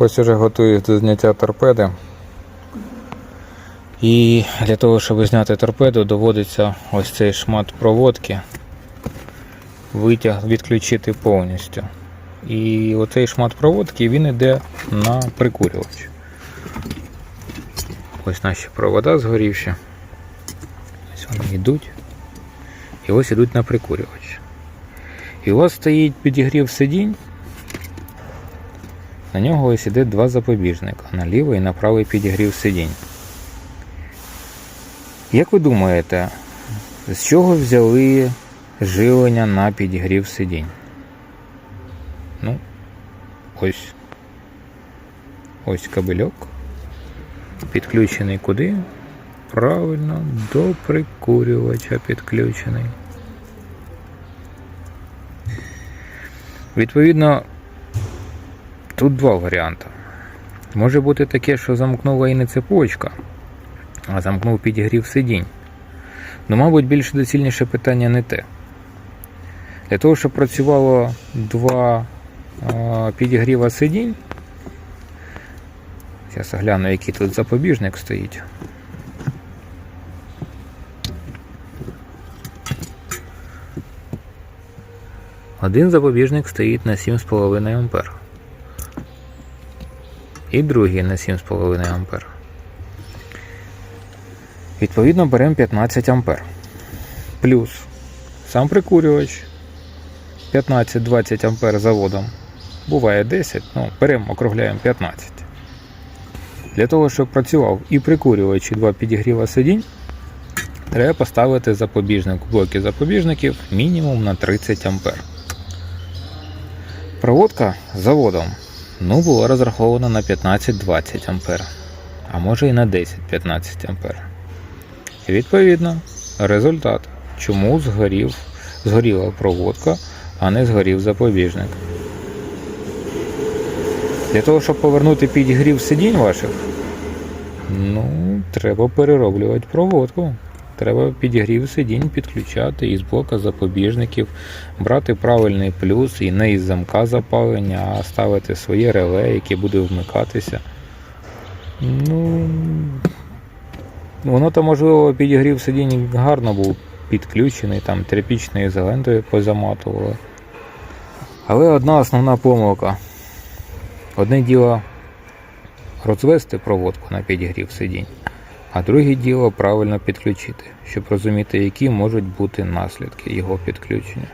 Ось уже готуюсь до зняття торпеди. І для того, щоб зняти торпеду, доводиться ось цей шмат проводки витяг відключити повністю. І оцей шмат проводки він йде на прикурювач. Ось наші провода згорівші. Ось вони йдуть. І ось ідуть на прикурювач. І у вас стоїть підігрів сидінь. На нього ось іде два запобіжника на лівий і на правий підігрів сидінь. Як ви думаєте, з чого взяли живлення на підігрів сидінь? Ну, ось. Ось кабельок. Підключений куди? Правильно, до прикурювача підключений. Відповідно, тут два варіанти. Може бути таке, що замкнула і не цепочка, а замкнув підігрів сидінь. Ну, мабуть, більш доцільніше питання не те. Для того, щоб працювало два підігріва сидінь. Зараз гляну, який тут запобіжник стоїть. Один запобіжник стоїть на 7,5 А. І другий на 7,5 А. Відповідно, беремо 15 А. Плюс сам прикурювач 15-20 А заводом. Буває 10, ну беремо, округляємо 15. Для того, щоб працював і прикурювач, і два підігріва сидінь, треба поставити запобіжник у блоки запобіжників мінімум на 30 А. Проводка заводом ну, була розрахована на 15-20 А, а може і на 10-15 А. Відповідно, результат, чому згорів, згоріла проводка, а не згорів запобіжник. Для того, щоб повернути підігрів сидінь ваших, ну, треба перероблювати проводку. Треба підігрів сидінь підключати із блока запобіжників, брати правильний плюс і не із замка запалення, а ставити своє реле, яке буде вмикатися. Ну, воно то можливо підігрів сидінь гарно був підключений, там тряпічною ізолентою позаматували. Але одна основна помилка. Одне діло розвести проводку на підігрів сидінь, а друге діло правильно підключити, щоб розуміти, які можуть бути наслідки його підключення.